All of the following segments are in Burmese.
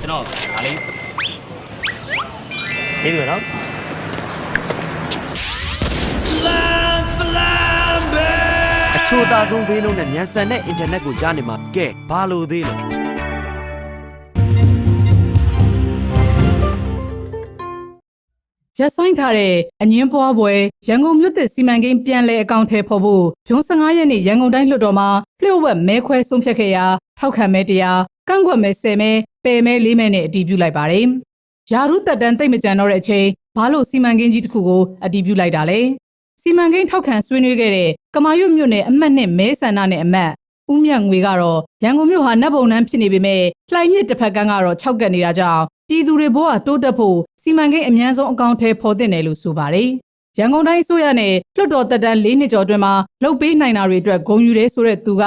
ကျွန်တော်ဒါလေးဒီလိုနော် အချို့သားဆုံးဈေးနှုန်းနဲ့မြန်ဆန်တဲ့အင်တာနက်ကိုကြားနေမှာကဲဘာလို့သေးလဲရက်ဆိုင်ထားတဲ့အငင်းပွားပွဲရန်ကုန်မြို့သစ်စီမံကိန်းပြန်လည်အကောင့်ထဲဖော်ဖို့ဂျွန်15ရက်နေ့ရန်ကုန်တိုင်းလွှတ်တော်မှာလျှို့ဝှက်မဲခွဲဆုံးဖြတ်ခဲ့ရာထောက်ခံမဲတရားကန့်ကွက်မဲ10မဲ ပယ်မဲ4မဲနဲ့အတည်ပြုလိုက်ပါတယ်။ယာရုတက်တန်းတိတ်မကြံတော့တဲ့အချိန်ဘာလို့စီမံကိန်းကြီးတစ်ခုကိုအတည်ပြုလိုက်တာလဲ။စီမံကိန်းထောက်ခံဆွေးနွေးခဲ့တဲ့ကမာရွတ်မြို့နယ်အမှတ်နဲ့မဲဆန္ဒနဲ့အမတ်ဦးမြတ်ငွေကတော့ရန်ကုန်မြို့ဟာနတ်ပုံနှန်းဖြစ်နေပေမဲ့လှိုင်မြစ်တစ်ဖက်ကန်းကတော့၆ကက်နေတာကြောင့်ပြည်သူတွေဘဝတိုးတက်ဖို့စီမံကိန်းအများဆုံးအကောင့်ထဲပေါ်တင်တယ်လို့ဆိုပါတယ်။ရန်ကုန်တိုင်းအစိုးရနဲ့လွှတ်တော်တက်တန်း၄နှစ်ကျော်အတွင်းမှာလှုပ်ပေးနိုင်တာတွေအတွက်ဂုဏ်ယူတယ်ဆိုတဲ့သူက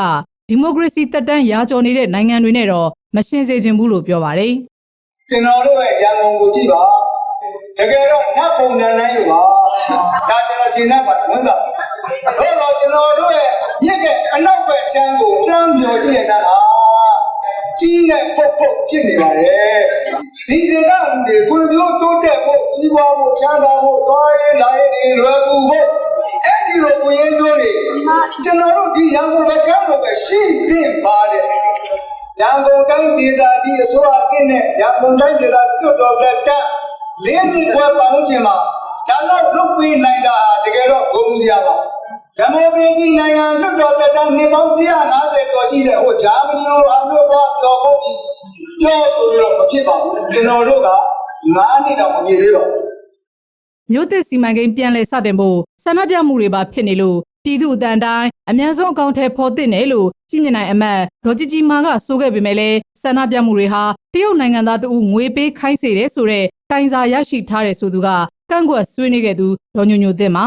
ဒီမိုကရေစီတက်တန်းရာကျော်နေတဲ့နိုင်ငံတွေနဲ့တော့ မရှင်းစေချင်ဘူးလို့ပြောပါတယ်ကျွန်တော်တို့ရဲ့ရန်ကုန်ကိုကြည့်ပါတကယ်တော့နတ်ပုံနန်းနိုင်လို့ပါဒါကျွန်တော်ရှင်းတတ်ပါဝန်တာဒါတော့ကျွန်တော်တို့ရဲ့မြစ်ကအနောက်ဘက်ချမ်းကိုနှမ်းမြော်ကြည့်ရစမ်းလားကြီးနဲ့ပုတ်ပုတ်ဖြစ်နေပါတယ်ဒီဒေသလူတွေဖွံ့ဖြိုးတိုးတက်ဖို့ကြီးပွားဖို့ချမ်းသာဖို့သွားရေးလာရေးတွေလွယ်ကူဖို့အဲ့ဒီလိုကိုရင်တို့တွေကျွန်တော်တို့ဒီရန်ကုန်ဘက်ကမ်းကိုပဲရှိသင့်ပါတယ် ရန်ကုန်တိုင်းဒေသကြီးအစိုးရအသစ်နဲ့ရန်ကုန်တိုင်းဒေသလွှတ်တော်လက်ထက်လေးနှစ်ခွဲပတ်ဝန်းကျင်မှာဒါတော့လုတ်ပေးနိုင်တာတကယ်တော့ဂုဏ်စရာပါဒီမိုကရေစီနိုင်ငံလွှတ်တော်လက်ထက်နှစ်ပေါင်း150ကျော်ရှိတဲ့ဟိုဂျာမနီလိုအမျိုးသားတော်ဖို့ပြီးပြောဆိုပြီးတော့မဖြစ်ပါဘူးကျွန်တော်တို့က9နှစ်တောင်မပြည့်သေးပါဘူး။မြို့သစ်စီမံကိန်းပြန်လည်စတင်ဖို့ဆန္ဒပြမှုတွေပါဖြစ်နေလို့ ပြည်သူအတန်တိုင်းအများဆုံးအကောင့်ထဲပေါ်တင်တယ်လို့ကြည်မြင်နိုင်အမတ်ဒေါ်ကြည်ကြည်မာကဆိုခဲ့ပေမဲ့လည်းဆန္ဒပြမှုတွေဟာတရုတ်နိုင်ငံသားတဦးငွေပေးခိုင်းစေတယ်ဆိုတဲ့တိုင်စာရရှိထားတယ်ဆိုသူကကန့်ကွက်ဆွေးနွေးခဲ့သူဒေါ်ညိုညိုတင်မှာ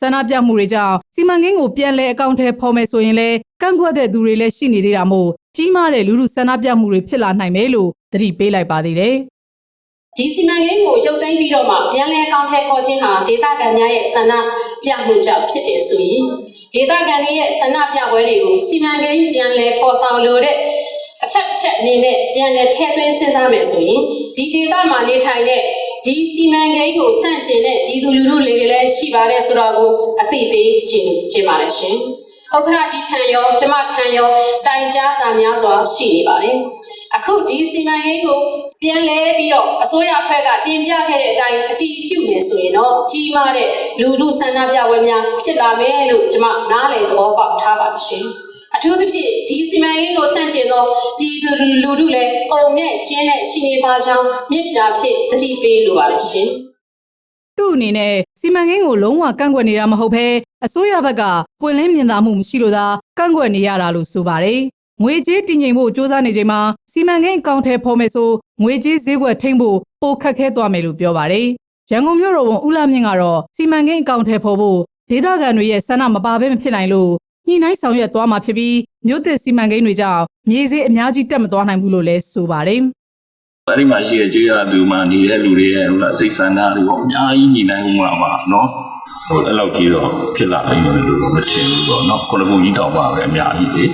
ဆန္ဒပြမှုတွေကြောင့်စီမံကိန်းကိုပြန်လည်အကောင့်ထဲပေါ်မယ်ဆိုရင်လည်းကန့်ကွက်တဲ့သူတွေလည်းရှိနေသေးတာမို့ကြီးမားတဲ့လူလူဆန္ဒပြမှုတွေဖြစ်လာနိုင်တယ်လို့သတိပေးလိုက်ပါသေးတယ်ဒီစီမံကိန်းကိုရုပ်သိမ်းပြီးတော့မှပြန်လည်အကောင့်ထဲပေါ်ခြင်းဟာဒေသခံများရဲ့ဆန္ဒ ပြမှုကြောင့်ဖြစ်တယ်ဆိုရင်ဒေသခံတွေရဲ့ဆန္ဒပြပွဲတွေကိုစီမံကိန်းပြန်လည်ပေါ်ဆောင်လို့တဲ့အချက်တစ်ချက်အနေနဲ့ပြန်လည်ထည့်သွင်းစဉ်းစားမယ်ဆိုရင်ဒီဒေသမှာနေထိုင်တဲ့ဒီစီမံကိန်းကိုစန့်ကျင်တဲ့ပြည်သူလူထုလေးတွေလည်းရှိပါတယ်ဆိုတော့ကိုအသိပေးခြင်းခြင်းပါတယ်ရှင်။ဥက္ကဋ္ဌကြီးထံရောကျမထံရောတိုင်ကြားစာများစွာရှိနေပါတယ်။ အခုဒီစီမံကိန်းကိုပြန်လဲပြီးတော့အစိုးရဘက်ကတင်ပြခဲ့တဲ့အတိုင်းအတီးပြုမယ်ဆိုရင်တော့ကြီးမားတဲ့လူထုဆန္ဒပြပွဲများဖြစ်လာမယ်လို့ကျမနားလည်သဘောပေါက်ထားပါတယ်ရှင်။အထူးသဖြင့်ဒီစီမံကိန်းကိုဆန့်ကျင်သောပြည်သူလူထုလည်းပုံနဲ့ကျင်းနဲ့ရှိနေပါကြောင်းမြစ်ပြဖြင့်တတိပေးလိုပါတယ်ရှင်။သူ့အနေနဲ့စီမံကိန်းကိုလုံးဝကန့်ကွက်နေတာမဟုတ်ဘဲအစိုးရဘက်ကပွင့်လင်းမြင်သာမှုမရှိလို့သာကန့်ကွက်နေရတာလို့ဆိုပါတယ်။ ငွေကြေးတည်ငြိမ်ဖို့စ조사နေချိန်မှာစီမံကိန်းအကောင့်ထဲပေါ်မယ်ဆိုငွေကြေးဈေးကွက်ထိမ့်ဖို့ပိုခက်ခဲသွားမယ်လို့ပြောပါတယ်။ရန်ကုန်မြို့တော်ဝန်ဦးလာမြင့်ကတော့စီမံကိန်းအကောင့်ထဲပေါ်ဖို့ဒေသခံတွေရဲ့ဆန္ဒမပါဘဲမဖြစ်နိုင်လို့ညှိနှိုင်းဆောင်ရွက်သွားမှာဖြစ်ပြီးမြို့သစ်စီမံကိန်းတွေကြောင့်မြေဈေးအများကြီးတက်မသွားနိုင်ဘူးလို့လည်းဆိုပါတယ်။အဲ့ဒီမှာရှိတဲ့ကျေးရွာသူမှနေတဲ့လူတွေရဲ့ဟိုလားစိတ်ဆန္ဒတွေပေါ့အများကြီးညီနိုင်မှုမှာပါနော်ဟိုအဲ့လောက်ကြီးတော့ဖြစ်လာနိုင်တယ်လို့မထင်ဘူးပေါ့နော်ခုနကကြီးတောင်ပါပဲအများကြီးလေ